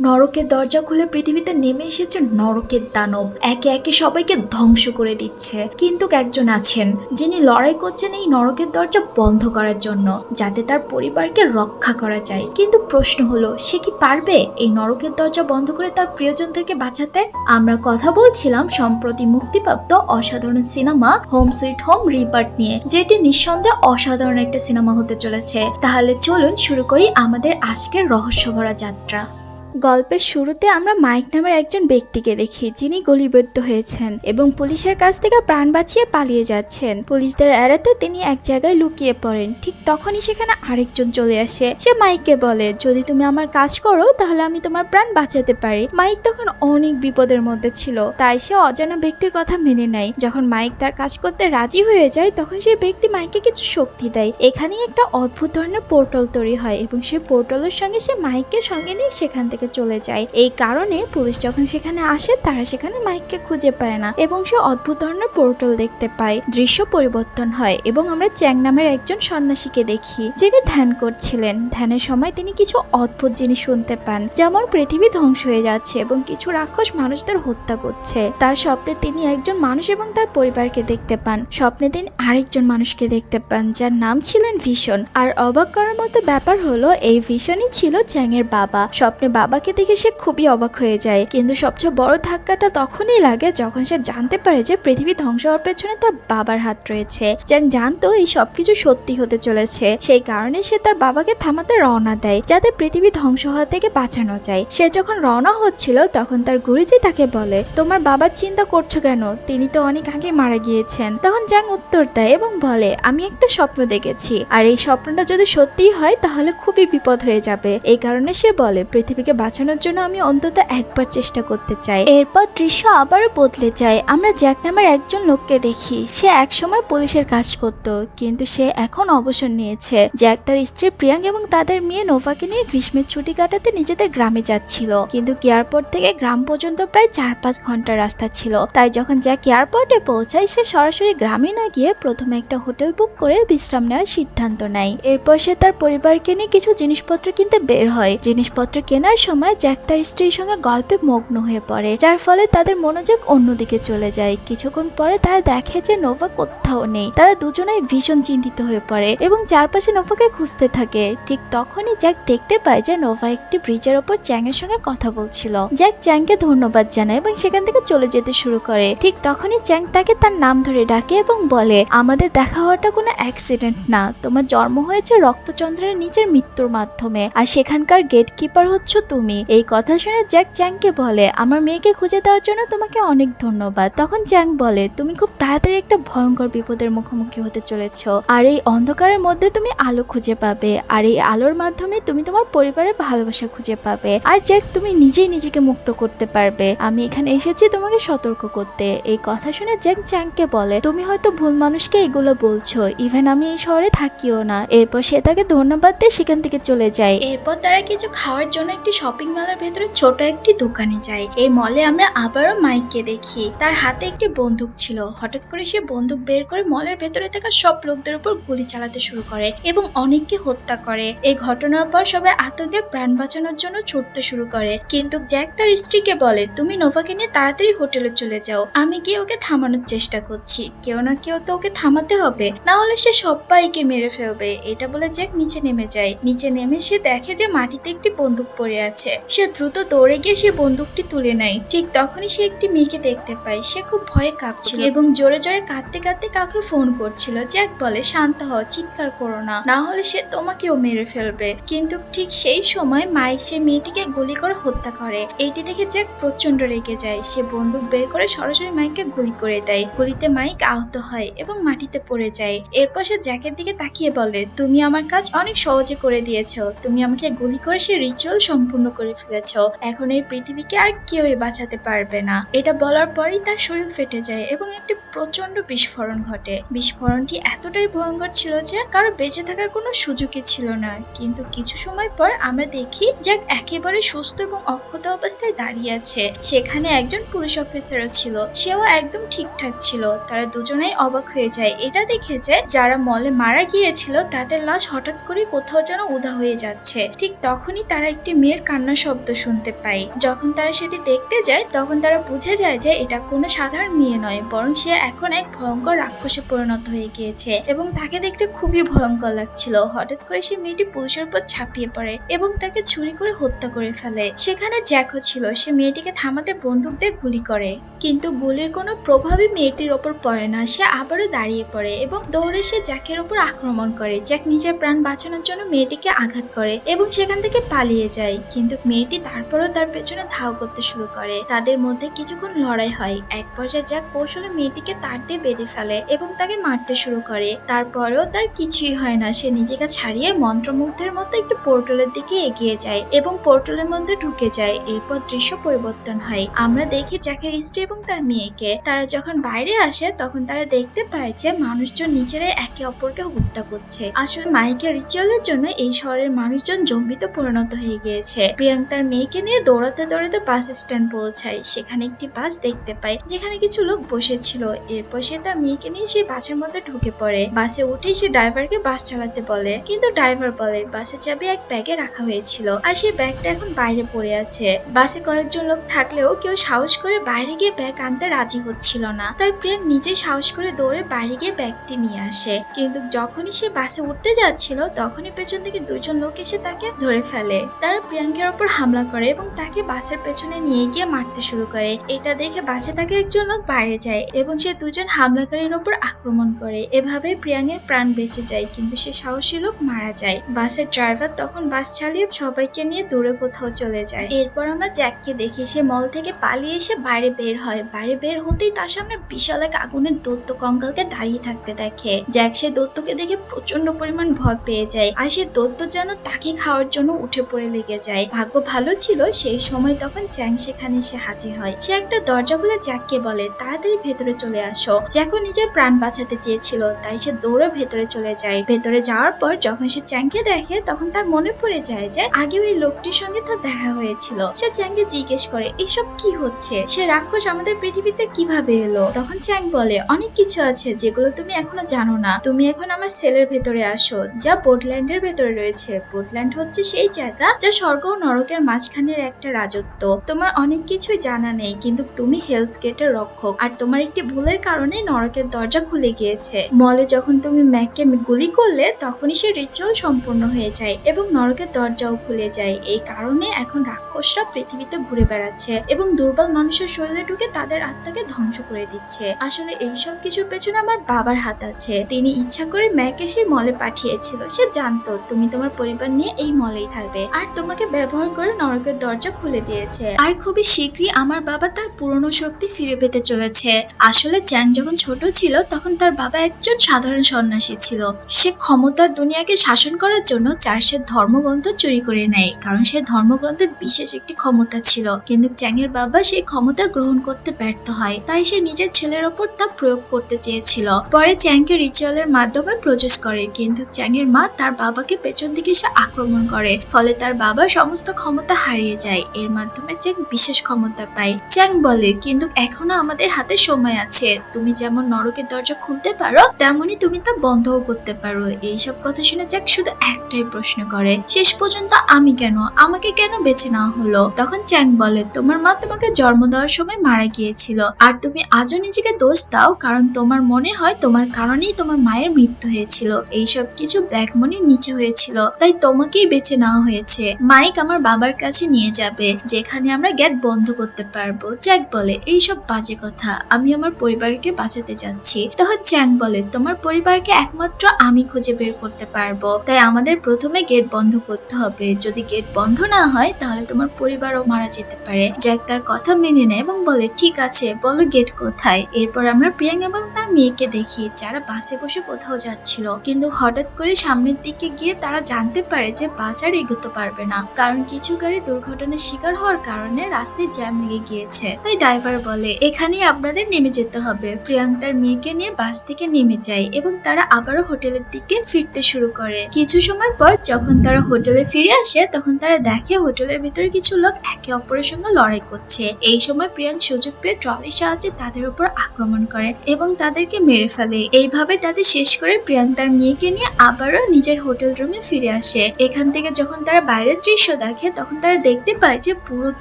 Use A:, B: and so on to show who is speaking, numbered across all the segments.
A: নরকের দরজা খুলে পৃথিবীতে নেমে এসেছে নরকের দানব। একে একে সবাইকে ধ্বংস করে দিচ্ছে। কিন্তু একজন আছেন, যিনি লড়াই করছেন এই নরকের দরজা বন্ধ করার জন্য, যাতে তার পরিবারকে রক্ষা করা যায়। কিন্তু প্রশ্ন হলো, সে কি পারবে এই নরকের দরজা বন্ধ করে তার প্রিয়জনদেরকে বাঁচাতে? আমরা কথা বলছিলাম সম্প্রতি মুক্তিপ্রাপ্ত অসাধারণ সিনেমা হোম সুইট হোম রিপার্ট নিয়ে, যেটি নিঃসন্দেহে অসাধারণ একটা সিনেমা হতে চলেছে। তাহলে চলুন শুরু করি আমাদের আজকের রহস্যভরা যাত্রা। গল্পের শুরুতে আমরা মাইক নামের একজন ব্যক্তিকে দেখি, যিনি গলিবদ্ধ হয়েছেন এবং পুলিশের কাছ থেকে প্রাণ বাঁচিয়ে পালিয়ে যাচ্ছেন। পুলিশদের এড়াতে তিনি এক জায়গায় লুকিয়ে পড়েন। ঠিক তখনই সেখানে আরেকজন চলে আসে। সে মাইককে বলে, যদি তুমি আমার কাজ করো, তাহলে আমি তোমার প্রাণ বাঁচাতে পারি। মাইক তখন অনেক বিপদের মধ্যে ছিল, তাই সে অজানা ব্যক্তির কথা মেনে নেয়। যখন মাইক তার কাজ করতে রাজি হয়ে যায়, তখন সেই ব্যক্তি মাইককে কিছু শক্তি দেয়। এখানেই একটা অদ্ভুত ধরনের পোর্টাল তৈরি হয় এবং সেই পোর্টালের সঙ্গে সে মাইককে সঙ্গে নিয়ে সেখান থেকে চলে যায়। এই কারণে পুলিশ যখন সেখানে আসে, তারা সেখানে মাইককে খুঁজে পায় না এবং সে অদ্ভুত ধরনের পোর্টাল দেখতে পায়। দৃশ্য পরিবর্তন হয় এবং আমরা চ্যাং নামের একজন সন্ন্যাসীকে দেখি, যিনি ধ্যান করছিলেন। ধ্যানের সময় তিনি কিছু অদ্ভুত জিনিস শুনতে পান, যেমন পৃথিবী ধ্বংস হয়ে যাচ্ছে এবং কিছু রাক্ষস মানুষদের হত্যা করছে। তার স্বপ্নে তিনি একজন মানুষ এবং তার পরিবারকে দেখতে পান। স্বপ্নে তিনি আরেকজন মানুষকে দেখতে পান, যার নাম ছিলেন ভীষণ। আর অবাক করার মতো ব্যাপার হলো, এই ভীষণই ছিল চ্যাং এর বাবা। স্বপ্নে বাবাকে দেখে সে খুবই অবাক হয়ে যায়। কিন্তু সবচেয়ে বড় ধাক্কাটা তখনই লাগে যখন সে জানতে পারে যে পৃথিবী ধ্বংস হওয়ার পেছনে তার বাবার হাত রয়েছে। চ্যাং জানতো এই সবকিছু সত্যি হতে চলেছে। সেই কারণে সে তার বাবাকে থামাতে রওনা দেয়, যাতে পৃথিবী ধ্বংস হওয়া থেকে বাঁচানো যায়। সে যখন রওনা হচ্ছিল, তখন তার গুরুজি তাকে বলে, তোমার বাবার চিন্তা করছ কেন? তিনি তো অনেক আগে মারা গিয়েছেন। তখন জ্যাং উত্তর দেয় এবং বলে, আমি একটা স্বপ্ন দেখেছি। আর এই স্বপ্নটা যদি সত্যি হয়, তাহলে খুবই বিপদ হয়ে যাবে। এই কারণে সে বলে, পৃথিবীকে বাঁচানোর জন্য আমি অন্তত একবার চেষ্টা করতে চাই। এরপর দৃশ্য আবারও বদলে যায়। আমরা জ্যাক নামের একজন লোককে দেখি। সে একসময় পুলিশের কাজ করত, কিন্তু সে এখন অবসর নিয়েছে। জ্যাক তার স্ত্রী প্রিয়াঙ্ক এবং তাদের মেয়ে নোভাকে নিয়ে গ্রীষ্মের ছুটি কাটাতে নিজেদের গ্রামে যাচ্ছিল। কিন্তু এয়ারপোর্ট থেকে গ্রাম পর্যন্ত প্রায় চার পাঁচ ঘণ্টার রাস্তা ছিল। তাই যখন জ্যাক এয়ারপোর্টে পৌঁছায়, সে সরাসরি গ্রামে না গিয়ে প্রথমে একটা হোটেল বুক করে বিশ্রাম নেওয়ার সিদ্ধান্ত নেয়। এরপর সে তার পরিবারকে নিয়ে কিছু জিনিসপত্র কিনতে বের হয়। জিনিসপত্র কেনার সময় জ্যাক তার স্ত্রীর সঙ্গে গল্পে মগ্ন হয়ে পড়ে, যার ফলে তাদের মনোযোগ অন্যদিকে চলে যায়। কিছুক্ষণ পরে তারা দেখে যে নোভা কোথাও নেই। তারা দুজনেই ভীষণ চিন্তিত হয়ে পড়ে এবং চারপাশে নোভাকে খুঁজতে থাকে। ঠিক তখনই জ্যাক দেখতে পায় যে নোভা একটি ব্রিজের ওপর চ্যাংয়ের সঙ্গে কথা বলছিল। জ্যাক চ্যাংকে ধন্যবাদ জানায় এবং সেখান থেকে চলে যেতে শুরু করে। ঠিক তখনই চ্যাং তাকে তার নাম ধরে ডাকে এবং বলে, আমাদের দেখা হওয়াটা কোনো অ্যাক্সিডেন্ট না। তোমার জন্ম হয়েছে রক্তচন্দ্রের নিচের মৃত্যুর মাধ্যমে। আর সেখানকার গেট কিপার হচ্ছ তুমি। এই কথা শুনে জ্যাক চ্যাংকে বলে, আমার মেয়েকে খুঁজে দেওয়ার জন্য তোমাকে অনেক ধন্যবাদ। তখন চ্যাং বলে, তুমি খুব তাড়াতাড়ি একটা ভয়ঙ্কর বিপদের মুখোমুখি হতে চলেছ। আর এই অন্ধকারের মধ্যে তুমি আলো খুঁজে পাবে। আর এই আলোর মাধ্যমে তুমি তোমার পরিবারের ভালোবাসা খুঁজে পাবে। আর জ্যাক, তুমি নিজেই নিজেকে মুক্ত করতে পারবে। আমি এখানে এসেছি তোমাকে সতর্ক করতে। এই কথা শুনে জ্যাক চ্যাংকে বলে, তুমি হয়তো ভুল মানুষকে এগুলো বলছো। ইভেন আমি এই শহরে থাকিও না। এরপর সে তাকে ধন্যবাদ দিয়ে সেখান থেকে চলে যায়। এরপর তারা কিছু খাওয়ার জন্য একটি শপিং মলের ভেতরে ছোট একটি দোকানে যায় এই মলে আমরা আবারও মাইককে দেখি। তার হাতে একটি বন্দুক ছিল। হঠাৎ করে সে বন্দুক বের করে মলের ভেতরে থাকা সব লোকদের উপর গুলি চালাতে শুরু করে এবং অনেককে হত্যা করে। এই ঘটনার পর সবাই আতঙ্কে প্রাণ বাঁচানোর জন্য ছুটতে শুরু করে। কিন্তু জ্যাক তার স্ত্রীকে বলে, তুমি নোভাকে নিয়ে তাড়াতাড়ি হোটেলে চলে যাও। আমি গিয়ে ওকে থামানোর চেষ্টা করছি। কেউ না কেউ তো ওকে থামাতে হবে। না হলে সে সবাইকে মেরে ফেলবে। এটা বলে জ্যাক নিচে নেমে যায়। নিচে নেমে সে দেখে যে মাটিতে একটি বন্দুক পড়ে আছে। সে দ্রুত দৌড়ে গিয়ে সে বন্দুকটি তুলে নেয়। ঠিক তখনই সে একটি মেয়েকে দেখতে পায়। সে খুব ভয়ে কাঁপছিল এবং জোরে জোরে কাঁদতে কাঁদতে কাউকে ফোন করছিল জ্যাক বলে, শান্ত হও, চিৎকার করো না। না হলে সে তোমাকেও মেরে ফেলবে। কিন্তু ঠিক সেই সময় মাইক সে মেয়েটিকে গুলি করে হত্যা করে। এইটি দেখে জ্যাক প্রচণ্ড রেগে যায়। সে বন্দুক বের করে সরাসরি মাইককে গুলি করে দেয়। গুলিতে মাইক আহত হয় এবং মাটিতে পড়ে যায়। এরপর সে জ্যাকের দিকে তাকিয়ে বলে, তুমি আমার কাজ অনেক সহজে করে দিয়েছ। তুমি আমাকে গুলি করে সে রিচুয়াল সম্পূর্ণ করে ফেলেছো। এখন এই পৃথিবীকে আর কেউই বাঁচাতে পারবে না। এটা বলার পরই তার শরীর ফেটে যায় এবং একটি প্রচণ্ড বিস্ফোরণ ঘটে। বিস্ফোরণটি এতটাই ভয়ঙ্কর ছিল যে কারও বেঁচে থাকার কোনো সুযোগই ছিল না। কিন্তু কিছু সময় পর আমরা দেখি জ্যাক একেবারে সুস্থ এবং অক্ষত অবস্থায় দাঁড়িয়ে আছে। সেখানে একজন পুলিশ অফিসারও ছিল। সেও একদম ঠিকঠাক ছিল। তারা দুজনেই অবাক হয়ে যায়। এটা দেখে যে যারা মলে মারা গিয়েছিল তাদের লাশ হঠাৎ করে কোথাও যেন উধা হয়ে যাচ্ছে। ঠিক তখনই তারা একটি মেয়ের কান্নার শব্দ শুনতে পাই। যখন তারা সেটি দেখতে যায়, তখন তারা বুঝে যায় যে এটা কোনো সাধারণ মেয়ে নয়, বরং সে এখন এক ভয়ঙ্কর রাক্ষসে পরিণত হয়ে গিয়েছে এবং তাকে দেখতে খুবই ভয়ঙ্কর লাগছিল। হঠাৎ করে সে মেয়েটি পুলিশের উপর ঝাঁপিয়ে পড়ে এবং তাকে ছুরি করে হত্যা করে ফেলে। সেখানে জ্যাকও ছিল, সে মেয়েটিকে থামাতে বন্দুক দিয়ে গুলি করে। কিন্তু গুলির কোনো প্রভাবই মেয়েটির ওপর পড়ে না, সে আবারও দাঁড়িয়ে পড়ে এবং দৌড়ে সে জ্যাকের ওপর আক্রমণ করে। জ্যাক নিজের প্রাণ বাঁচানোর জন্য মেয়েটিকে আঘাত করে এবং সেখান থেকে পালিয়ে যায়। কিন্তু মেয়েটি তারপরেও তার পেছনে ধাও করতে শুরু করে। তাদের মধ্যে কিছুক্ষণ লড়াই হয়। এক পর্যায়ে জ্যাক কৌশলে মেয়েটিকে তার দিয়ে বেঁধে ফেলে এবং তাকে মারতে শুরু করে। তারপরেও তার কিছুই হয় না। সে নিজেকে ছাড়িয়ে মন্ত্রমুগ্ধের মতো একটি পোর্টালের দিকে এগিয়ে যায় এবং পোর্টালের মধ্যে ঢুকে যায়। এরপর দৃশ্য পরিবর্তন হয়। আমরা দেখি জ্যাকের স্ত্রী এবং তার মেয়েকে। তারা যখন বাইরে আসে, তখন তারা দেখতে পায় যে মানুষজন নিজেরাই একে অপরকে হত্যা করছে। আসলে মাইকের রিচুয়ালের জন্য এই শহরের মানুষজন জম্বিতে পরিণত হয়ে গিয়েছে। প্রিয়াঙ্ক তার মেয়েকে নিয়ে দৌড়াতে দৌড়াতে বাস স্ট্যান্ড পৌঁছায়। সেখানে একটি বাস দেখতে পায়, যেখানে কিছু লোক বসেছিল। এরপর সে তার মেয়েকে নিয়ে সেই বাসের মধ্যে ঢুকে পড়ে। বাসে উঠে সে ড্রাইভারকে বাস চালাতে বলে। কিন্তু ড্রাইভার বলে, বাসের চাবি এক ব্যাগে রাখা হয়েছিল আর সেই ব্যাগটা এখন বাইরে পড়ে আছে। বাসে কয়েকজন লোক থাকলেও কেউ সাহস করে বাইরে গিয়ে ব্যাগ আনতে রাজি হচ্ছিল না। তাই প্রিয়াঙ্ক নিজে সাহস করে দৌড়ে বাইরে গিয়ে ব্যাগটি নিয়ে আসে। কিন্তু যখনই সে বাসে উঠতে যাচ্ছিল, তখনই পেছন থেকে দুজন লোক এসে তাকে ধরে ফেলে। তারা প্রিয়াঙ্কের ওপর হামলা করে এবং তাকে বাসের পেছনে নিয়ে গিয়ে মারতে শুরু করে। এটা দেখে বাসে থাকা একজন লোক বাইরে যায় এবং সে দুজন হামলাকারীর ওপর আক্রমণ করে। এভাবে প্রিয়াঙ্কের প্রাণ বেঁচে যায় কিন্তু সে সাহসী লোক মারা যায়। বাসের ড্রাইভার তখন বাস চালিয়ে সবাইকে নিয়ে দূরে কোথাও চলে যায়। এরপর আমরা জ্যাককে দেখি, সে মল থেকে পালিয়ে এসে বাইরে বের হয়। বাইরে বের হতেই তার সামনে বিশাল এক আগুনের দত্ত কঙ্কালকে দাঁড়িয়ে থাকতে দেখে। জ্যাক সে দত্তকে দেখে প্রচণ্ড পরিমাণ ভয় পেয়ে যায়। আর সে দত্ত যেন তাকে খাওয়ার জন্য উঠে পড়ে লেগে যায়। ভাগ্য ভালো ছিল সেই সময় তখন চ্যাং সেখানে এসে হাজির হয়। সে একটা দরজা খুলে জ্যাককে বলে, তাড়াতাড়ি ভেতরে চলে আসো। জ্যাকও নিজের প্রাণ বাঁচাতে চেয়েছিল, তাই সে দৌড়ে ভেতরে চলে যায়। ভেতরে যাওয়ার পর যখন সে চ্যাংকে দেখে, তখন তার মনে পড়ে যায় যে আগে ওই লোকটির সঙ্গে তার দেখা হয়েছিল। সে চ্যাংকে জিজ্ঞেস করে, এসব কি হচ্ছে? সে রাক্ষস আমাদের পৃথিবীতে কীভাবে এলো? তখন চ্যাং বলে, অনেক কিছু আছে যেগুলো তুমি এখনও জানো না। তুমি এখন আমার সেলের ভেতরে আসো, যা পোর্টল্যান্ডের ভেতরে রয়েছে। পোর্টল্যান্ড হচ্ছে সেই জায়গা যা স্বর্গ নরকের মাঝখানের একটা রাজত্ব। তোমার অনেক কিছুই জানা নেই, কিন্তু তুমি হেলস গেটের রক্ষক। আর তোমার একটি ভুলের কারণে নরকের দরজা খুলে গিয়েছে। মলে যখন তুমি ম্যাককে গুলি করলে, তখনই সে রিচুয়াল সম্পূর্ণ হয়ে যায় এবং নরকের দরজাও খুলে যায়। এই কারণে এখন রাক্ষসরা পৃথিবীতে ঘুরে বেড়াচ্ছে এবং দুর্বল মানুষের শরীরে ঢুকে তাদের আত্মাকে ধ্বংস করে দিচ্ছে। আসলে এই সব কিছুর পেছনে আমার বাবার হাত আছে। তিনি ইচ্ছা করে ম্যাকে সেই মলে পাঠিয়েছিল। সে জানতো, তুমি তোমার পরিবার নিয়ে এই মলেই থাকবে। আর তোমাকে ব্যবহার করে নরকের দরজা খুলে দিয়েছে। আর খুবই শীঘ্রই আমার বাবা তার পুরনো শক্তি ফিরে পেতে চলেছে। আসলে চ্যাং যখন ছোট ছিল, তখন তার বাবা একজন সাধারণ সন্ন্যাসী ছিল। সে ক্ষমতার দুনিয়াকে শাসন করার জন্য চার্চের ধর্মগ্রন্থ চুরি করে নেয়। কারণ সে ধর্মগ্রন্থের বিশেষ একটি ক্ষমতা ছিল। কিন্তু চ্যাংয়ের বাবা সেই ক্ষমতা গ্রহণ করতে ব্যর্থ হয়। তাই সে নিজের ছেলের ওপর তা প্রয়োগ করতে চেয়েছিল। পরে চ্যাংকে রিচুয়ালের মাধ্যমে প্রজেস করে। কিন্তু চ্যাংয়ের মা তার বাবাকে পেছন দিকে সে আক্রমণ করে। ফলে তার বাবা সমস্ত ক্ষমতা হারিয়ে যায়। এর মাধ্যমে চ্যাং বিশেষ ক্ষমতা পায়। চ্যাং বলে, কিন্তু এখনও আমাদের হাতে সময় আছে। তুমি যেমন নরকের দরজা খুলতে পারো তেমনি তুমি তা বন্ধও করতে পারো। এইসব কথা শুনে জ্যাক শুধু একটাই প্রশ্ন করে, শেষ পর্যন্ত আমি কেন? আমাকে কেন বেছে নেওয়া হলো। তখন চ্যাং বলে, তোমার মা তোমাকে জন্ম দেওয়ার সময় মারা গিয়েছিল। আর তুমি আজও নিজেকে দোষ দাও, কারণ তোমার মনে হয় তোমার কারণেই তোমার মায়ের মৃত্যু হয়েছিল। এইসব কিছু ব্যাকমনির নিচে হয়েছিল। তাই তোমাকেই বেছে নেওয়া হয়েছে। মাইক আমার বাবার কাছে নিয়ে যাবে, যেখানে আমরা গেট বন্ধ করতে পারব। জ্যাক বলে, এইসব বাজে কথা। আমি আমার পরিবারকে বাঁচাতে যাচ্ছি। তখন চ্যাং বলে, তোমার পরিবারকে একমাত্র আমি খুঁজে বের করতে পারব। তাই আমাদের প্রথমে গেট বন্ধ করতে হবে। যদি গেট বন্ধ না হয়, তাহলে তোমার পরিবারও মারা যেতে পারে। জ্যাক তার কথা মেনে নেয় এবং বলে, ঠিক আছে, বলো গেট কোথায়? এরপর আমরা প্রিয়াং এবং তার মেয়েকে দেখি, যারা বাসে বসে কোথাও যাচ্ছিল। কিন্তু হঠাৎ করে সামনের দিকে গিয়ে তারা জানতে পারে যে বাস আর এগোতে পারবে না। কারণ কিছু গাড়ি দুর্ঘটনার শিকার হওয়ার কারণে রাস্তায় জ্যাম লেগে গিয়েছে। তাই ড্রাইভার বলে, এখানেই আপনাদের নেমে যেতে হবে। প্রিয়াঙ্ক তার মেয়েকে নিয়ে বাস থেকে নেমে যায় এবং তারা আবারও হোটেলের দিকে ফিরতে শুরু করে। কিছু সময় পর যখন তারা হোটেলে ফিরে আসে, তখন তারা দেখে হোটেলের ভিতরে কিছু লোক একে অপরের সঙ্গে লড়াই করছে। এই সময় প্রিয়াঙ্ক সুযোগ পেয়ে ট্রলির সাহায্যে তাদের উপর আক্রমণ করে এবং তাদেরকে মেরে ফেলে। এইভাবে তাদের শেষ করে প্রিয়াঙ্ক তার মেয়েকে নিয়ে আবারও নিজের হোটেল রুমে ফিরে আসে। এখান থেকে যখন তারা বাইরের দৃশ্য দেখে, তখন তারা দেখতে পায় যে পুরো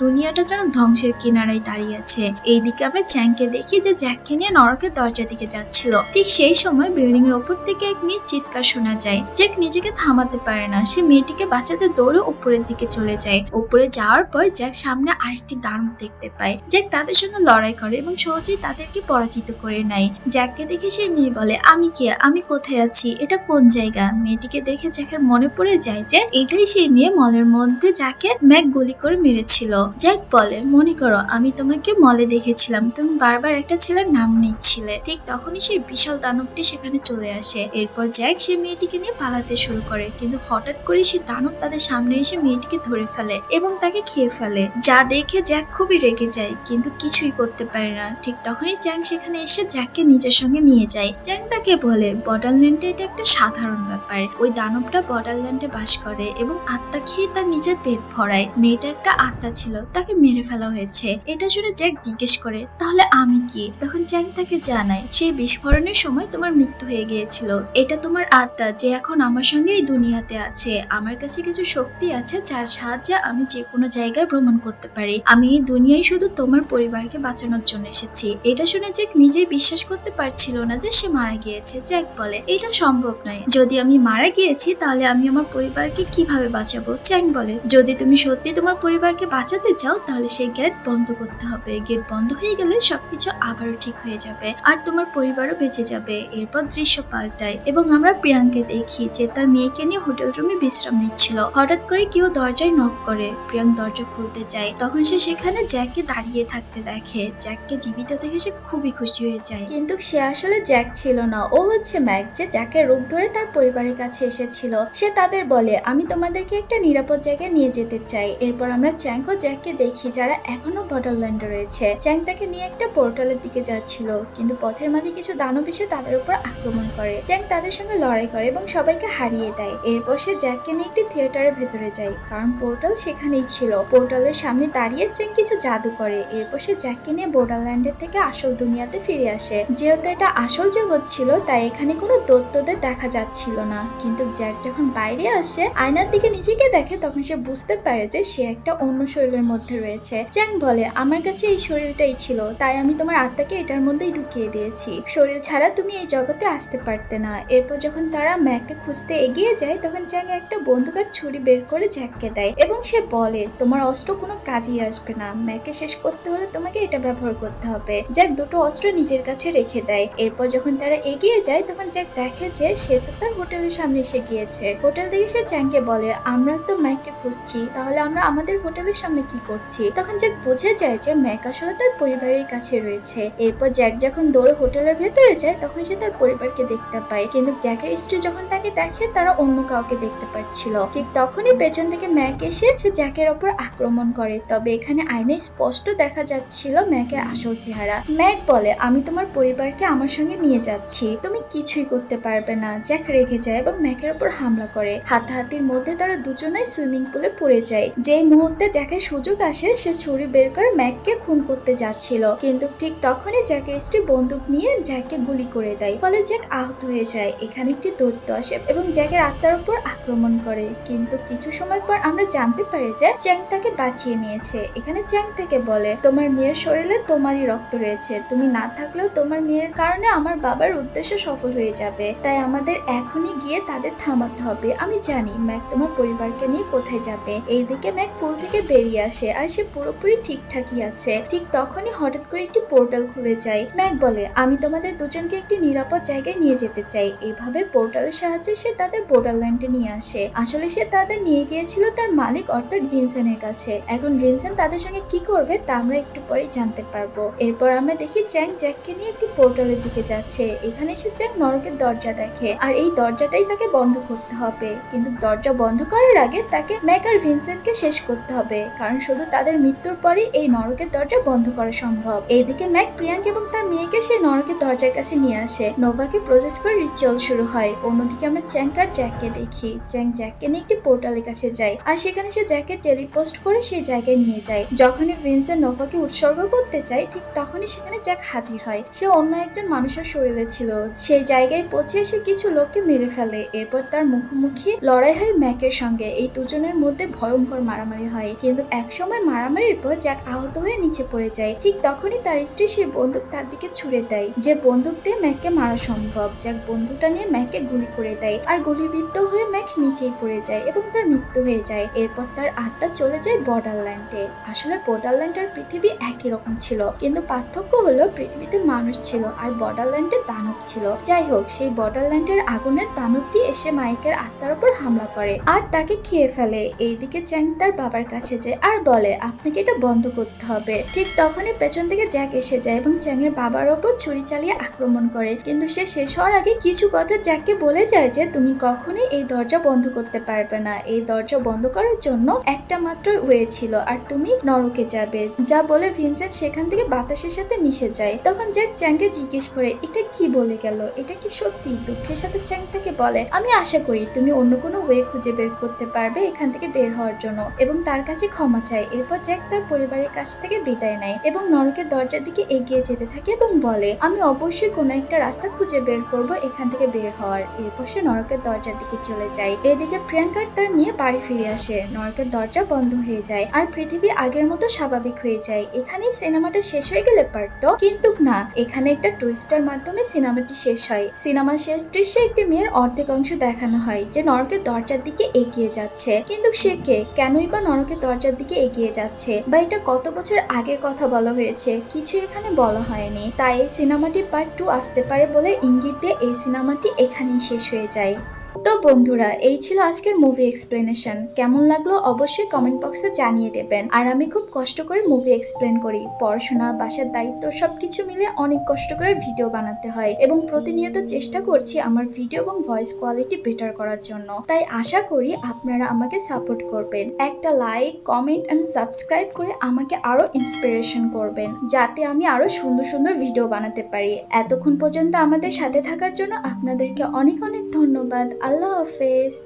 A: দুনিয়াটা যেন ধ্বংসের কিনারায় দাঁড়িয়ে আছে। এইদিকে আমরা চ্যাংকে দেখি যে জ্যাককে নিয়ে নরকের দরজা দিকে যাচ্ছিল। ঠিক সেই সময় বিল্ডিং এর ওপর থেকে এক মেয়ে চিৎকার শোনা যায়। জ্যাক নিজেকে থামাতে পারে না। সে মেয়েটিকে বাঁচাতে দৌড়ে উপরের দিকে চলে যায়। উপরে যাওয়ার পর জ্যাক সামনে আরেকটি দানব দেখতে পায়। জ্যাক তাদের সঙ্গে লড়াই করে এবং সহজেই তাদেরকে পরাজিত করে নেয়। জ্যাককে দেখে সে মেয়ে বলে, আমি কে? আমি কোথায় আছি? এটা কোন জায়গা? মেয়েটিকে দেখে জ্যাকের মনে পড়ে যায় যে এটাই সেই মেয়ে মলের মধ্যে যাকে ম্যাক গুলি করে মেরেছিল। জ্যাক বলে, মনে করো, আমি তোমাকে মলে দেখেছিলাম। তুমি বারবার একটা ছেলের নাম নিচ্ছিলে। ঠিক তখনই সেই বিশাল দানবটি সেখানে চলে আসে। এরপর জ্যাক সে মেয়েটিকে নিয়ে পালাতে শুরু করে। কিন্তু হঠাৎ করে সে দানব তাদের সামনে এসে মেয়েটিকে ধরে ফেলে এবং তাকে খেয়ে ফেলে। যা দেখে জ্যাক খুবই রেগে যায়, কিন্তু কিছুই করতে পারে না। ঠিক তখনই জ্যাং সেখানে এসে জ্যাককে নিজের সঙ্গে নিয়ে যায়। জ্যাং তাকে বলে, বর্ডারল্যান্ডে এটা একটা সাধারণ ব্যাপার। ওই দানবটা বর্ডারল্যান্ডে বাস করে এবং আত্মা খেয়ে তার নিজের পেট ভরায়। মেয়েটা একটা আত্মা ছিল, তাকে মেরে ফেলা হয়েছে। এটা শুনে জ্যাক জিজ্ঞেস করে, তাহলে আমি কি? তখন জ্যাং তাকে জানায়, সেই বিস্ফোরণের সময় তোমার মৃত্যু হয়ে গিয়েছিল। এটা তোমার আত্মা যে এখন আমার সঙ্গে এই দুনিয়াতে আছে। আমার কাছে কিছু শক্তি আছে যার সাহায্যে আমি যে কোনো জায়গায় ভ্রমণ করতে পারি। আমি দুনিয়ায় শুধু তোমার পরিবারকে বাঁচানোর জন্য এসেছি। এটা শুনে জ্যাক নিজেই বিশ্বাস করতে পারছিল না যে সে মারা গিয়েছে জ্যাক বলে। এটা সম্ভব নয়। যদি আমি মারা গিয়েছি, তাহলে আমি আমার পরিবারকে কীভাবে বাঁচাবো? চ্যাং বলে। যদি তুমি সত্যি তোমার পরিবারকে বাঁচাতে চাও, তাহলে সেই গেট বন্ধ করতে হবে। গেট বন্ধ হয়ে গেলে সবকিছু আবারও ঠিক হয়ে যাবে আর তোমার পরিবারও বেঁচে যাবে। এরপর দৃশ্য পাল্টায় এবং আমরা প্রিয়াঙ্কে দেখি যে তার মেয়েকে নিয়ে হোটেল রুমে বিশ্রাম নিচ্ছিল। হঠাৎ করে কেউ দরজায় নক করে। প্রিয়াঙ্ক দরজা খুলতে যায় তখন সে সেখানে জ্যাককে দাঁড়িয়ে থাকতে দেখে। জ্যাককে জীবিত দেখে সে খুবই খুশি হয়ে যায়। কিন্তু সে আসলে জ্যাক ছিল না। ও হচ্ছে ম্যাক, যে জ্যাকের রূপ ধরে তার পরিবারের কাছে এসেছিল। সে তাদের বলে, আমি তোমাদেরকে একটা নিরাপদ জায়গায় নিয়ে যেতে চাই। এরপর আমরা চ্যাঙ্ক ও জ্যাককে দেখি যারা এখনও বর্ডারল্যান্ডে রয়েছে। চ্যাঙ্ক তাকে নিয়ে একটা পোর্টালের দিকে যাচ্ছিল। কিন্তু পথের মাঝে কিছু দানব এসে তাদের উপর আক্রমণ করে। চ্যাঙ্ক তাদের সঙ্গে লড়াই করে এবং সবাইকে হারিয়ে দেয়। এরপর সে জ্যাককে নিয়ে একটি থিয়েটারের ভেতরে যায়। কারণ পোর্টাল সেখানেই ছিল। পোর্টালের সামনে দাঁড়িয়ে চ্যাং কিছু জাদু করে। এরপর সে জ্যাককে নিয়ে বর্ডারল্যান্ডের থেকে আসল দুনিয়াতে ফিরে আসে। যেহেতু এটা আসল জগৎ ছিল, তাই এখানে কোনো দত্তদের দেখা যাচ্ছিল না। কিন্তু জ্যাক যখন বাইরে আসে, আয়নার দিকে নিজেকে দেখে তখন সে বুঝতে পারে যে সে একটা অন্য শরীরের মধ্যে রয়েছে। চ্যাং বলে, আমার কাছে এই শরীরটাই ছিল, তাই আমি তোমার আত্মাকে এটার মধ্যেই ঢুকিয়ে দিয়েছি। শরীর ছাড়া তুমি এই জগতে আসতে পারতে না। এরপর যখন তারা ম্যাককে খুঁজতে এগিয়ে যায়, তখন জ্যাক একটা বন্দুকের ছুরি বের করে জ্যাককে দেয় এবং সে বলে তোমার অস্ত্র কোনো কাজেই আসবে না। ম্যাককে শেষ করতে হলে তোমাকে এটা ব্যবহার করতে হবে। জ্যাক দুটো অস্ত্র নিজের কাছে রেখে দেয়। এরপর যখন তারা এগিয়ে যায়, তখন জ্যাক দেখে যে সে তো তার হোটেলের সামনে এসে গিয়েছে। হোটেল থেকে সে চ্যাংকে বলে, আমরা তো ম্যাককে খুঁজছি। তাহলে আমরা আমাদের হোটেলের সামনে কি করছি? তখন জ্যাক বুঝে যায় যে ম্যাক আসলে তার পরিবারের কাছে রয়েছে। এরপর জ্যাক যখন দৌড়ে হোটেলের ভেতরে যায়, তখন সে তার পরিবারকে দেখতে পায়। কিন্তু জ্যাকের স্ত্রী যখন তাকে দেখে, তারা অন্য কাউকে দেখতে পাচ্ছিল ঠিক তখনই পেছন থেকে ম্যাক এসে সে জ্যাকের ওপর আক্রমণ করে। তবে এখানে আয়নায় স্পষ্ট দেখা যাচ্ছিল ম্যাকের আসল চেহারা। ম্যাক বলে, আমি তোমার পরিবারকে আমার সঙ্গে নিয়ে যাচ্ছি। তুমি কিছুই করতে পারবে না। জ্যাক রেগে যায় এবং ম্যাকের ওপর হামলা করে। হাতাহাতির মধ্যে তারা দুজনেই সুইমিং পুলে পড়ে যায়। যেই মুহূর্তে জ্যাকের সুযোগ আসে, সে ছুরি বের করে ম্যাককে খুন করতে যাচ্ছিল। কিন্তু ঠিক তখনই জ্যাকের স্ত্রী বন্দুক নিয়ে জ্যাককে গুলি করে দেয়। ফলে জ্যাক আহত হয়ে যায়। এখানে একটি দৈত্য আসে এবং জ্যাকের আত্মার উপর আক্রমণ করে। কিন্তু কিছু সময় পর আমরা জানতে পারি যে চ্যাং তাকে বাঁচিয়ে নিয়েছে। এখানে চ্যাং থেকে বলে, তোমার মেয়ের শরীরে তোমারই রক্ত রয়েছে। তুমি না থাকলেও তোমার মেয়ের কারণে আমার বাবার উদ্দেশ্য সফল হয়ে যাবে। তাই আমাদের এখনই গিয়ে তাদের থামাতে হবে। আমি জানি ম্যাক তোমার পরিবারকে নিয়ে কোথায় যাবে। এইদিকে ম্যাক পুল থেকে বেরিয়ে আসে আর সে পুরোপুরি ঠিকঠাকই আছে। ঠিক তখনই হঠাৎ করে একটি পোর্টাল খুলে যায়। ম্যাক বলে, আমি তোমাদের দুজনকে একটি নিরাপদ জায়গায় নিয়ে যেতে চাই। এভাবে পোর্টালের সাহায্যে সে তাদের বোর্ডারল্যান্ডে নিয়ে আসে। আসলে সে তাদের নিয়ে গিয়েছিল তার মালিক অর্থাৎ ভিনসেনের কাছে। এখন ভিনসেন তাদের সঙ্গে কি করবে তা আমরা একটু পরেই জানতে পারব। এরপর আমরা দেখি চ্যাং জ্যাককে নিয়ে একটি পোর্টালের দিকে যাচ্ছে। এখানে এসে জ্যাক নরকের দরজা দেখে। আর এই দরজাটাই তাকে বন্ধ করতে হবে। কিন্তু দরজা বন্ধ করার আগে তাকে ম্যাক আর ভিনসেন্টকে শেষ করতে হবে। কারণ শুধু তাদের মৃত্যুর পরেই এই নরকের দরজা বন্ধ করা সম্ভব। এইদিকে ম্যাক প্রিয়াঙ্ক এবং তার মেয়েকে সে নরকের দরজার কাছে নিয়ে আসে। নোভাকে প্রসেস করে রিচুয়াল শুরু হয়। অন্যদিকে আমরা চ্যাঙ্ক আর জ্যাককে দেখি। চ্যাং জ্যাককে নিয়ে একটি পোর্টালের কাছে যায়। আর সেখানে সে জ্যাকের টেলি রিপোস্ট করে সেই জায়গায় নিয়ে যায়। যখনই ভিনসেন্ট নোভাকে উৎসর্গ করতে চায় ঠিক তখনই সেখানে জ্যাক হাজির হয়। সে অন্য একজন মানুষের শরীরে ছিল। সেই জায়গায় পৌঁছে সে কিছু লোককে মেরে ফেলে। এরপর তার মুখোমুখি লড়াই হয় ম্যাকের সঙ্গে। এই দুজনের মধ্যে ভয়ঙ্কর মারামারি হয়। কিন্তু একসময় মারামারির পর জ্যাক আহত হয়ে নিচে পড়ে যায়। ঠিক তখনই তার স্ত্রী সেই বন্দুক তার দিকে ছুড়ে দেয়। যে বন্দুক দিয়ে ম্যাককে মারা সম্ভব, জ্যাক বন্দুকটা নিয়ে ম্যাককে গুলি করে দেয়। আর গুলিবিদ্ধ হয়ে ম্যাক নিচেই পড়ে যায় এবং তার মৃত্যু হয়ে যায়। এরপর তার আত্মা চলে যায় বর্ডারল্যান্ডে। আসলে বর্ডারল্যান্ড আর পৃথিবী একই রকম ছিল, কিন্তু পার্থক্য হলো পৃথিবীতে মানুষ ছিল আর বর্ডারল্যান্ডে দানব ছিল। যাই হোক, সেই বর্ডারল্যান্ডের আগুনের দানবটি এসে মাইকের আত্মার উপর হামলা করে আর তাকে খেয়ে ফেলে। এইদিকে চ্যাং তার বাবার কাছে যায় আর বলে, আপনাকে এটা বন্ধ করতে হবে। ঠিক তখনই পেছন থেকে জ্যাক এসে যায় এবং চ্যাংয়ের বাবার ওপর ছুরি চালিয়ে আক্রমণ করে। কিন্তু সে শেষ হওয়ার আগে কিছু কথা জ্যাককে বলে যায় যে, তুমি কখনোই এই দরজা বন্ধ করতে পারবে না। এই দরজা বন্ধ করার জন্য একটা মাত্র ওয়ে ছিল আর তুমি নরকে যাবে। যা বলে ভিনসেন্ট সেখান থেকে বাতাসের সাথে মিশে যায়। তখন জ্যাক চ্যাংকে জিজ্ঞেস করে, এটা কি বলে গেল? এটা কি সত্যি? দুঃখের সাথে চ্যাং তাকে বলে, আমি আশা করি তুমি অন্য কোনো ওয়ে খুঁজে বের করতে পারবে এখান থেকে বের হওয়ার জন্য এবং তার কাছে ক্ষমা চায় এরপর জ্যাক তার পরিবারের কাছ থেকে বিদায় নেয় এবং নরকের দরজার দিকে এগিয়ে যেতে থাকে এবং বলে, আমি অবশ্যই কোনো একটা রাস্তা খুঁজে বের করব এখান থেকে বের হওয়ার। এরপর সে নরকের দরজার দিকে চলে যায়। এদিকে প্রিয়াঙ্কার তার মেয়ে বাড়ি ফিরে আসে। নরকের দরজা বন্ধ হয়ে যায়। আর পৃথিবী আগের মতো স্বাভাবিক হয়ে যায়। এখানেই সিনেমাটা শেষ হয়ে গেলে পারতো কিন্তু না, এখানে একটা টুইস্টার মাধ্যমে সিনেমাটি শেষ হয়। সিনেমার শেষ দৃশ্যে একটি মেয়ের অর্ধেক অংশ দেখানো হয়, যে নরকের দরজার দিকে এগিয়ে যাচ্ছে। কিন্তু সে কে? কেনই বা নরকের দরজার দিকে এগিয়ে যাচ্ছে? বা এটা কত বছর আগের কথা বলা হয়েছে? কিছু এখানে বলা হয়নি। তাই এই সিনেমাটি পার্ট টু আসতে পারে বলে ইঙ্গিত দিয়ে এই সিনেমাটি এখানেই শেষ হয়ে যায়। তো বন্ধুরা, এই ছিল আজকের মুভি এক্সপ্লেনেশন কেমন লাগল অবশ্যই কমেন্ট বক্সে জানিয়ে দেবেন। আর আমি খুব কষ্ট করে মুভি এক্সপ্লেন করি। পড়াশোনা, বাসার দায়িত্ব, সবকিছু মিলে অনেক কষ্ট করে ভিডিও বানাতে হয় এবং প্রতিনিয়ত চেষ্টা করছি আমার ভিডিও এবং ভয়েস কোয়ালিটি বেটার করার জন্য। তাই আশা করি আপনারা আমাকে সাপোর্ট করবেন। একটা লাইক কমেন্ট অ্যান্ড সাবস্ক্রাইব করে আমাকে আরও ইন্সপিরেশন করবেন। যাতে আমি আরও সুন্দর সুন্দর ভিডিও বানাতে পারি। এতক্ষণ পর্যন্ত আমাদের সাথে থাকার জন্য আপনাদেরকে অনেক অনেক ধন্যবাদ। আল্লাহ হাফেজ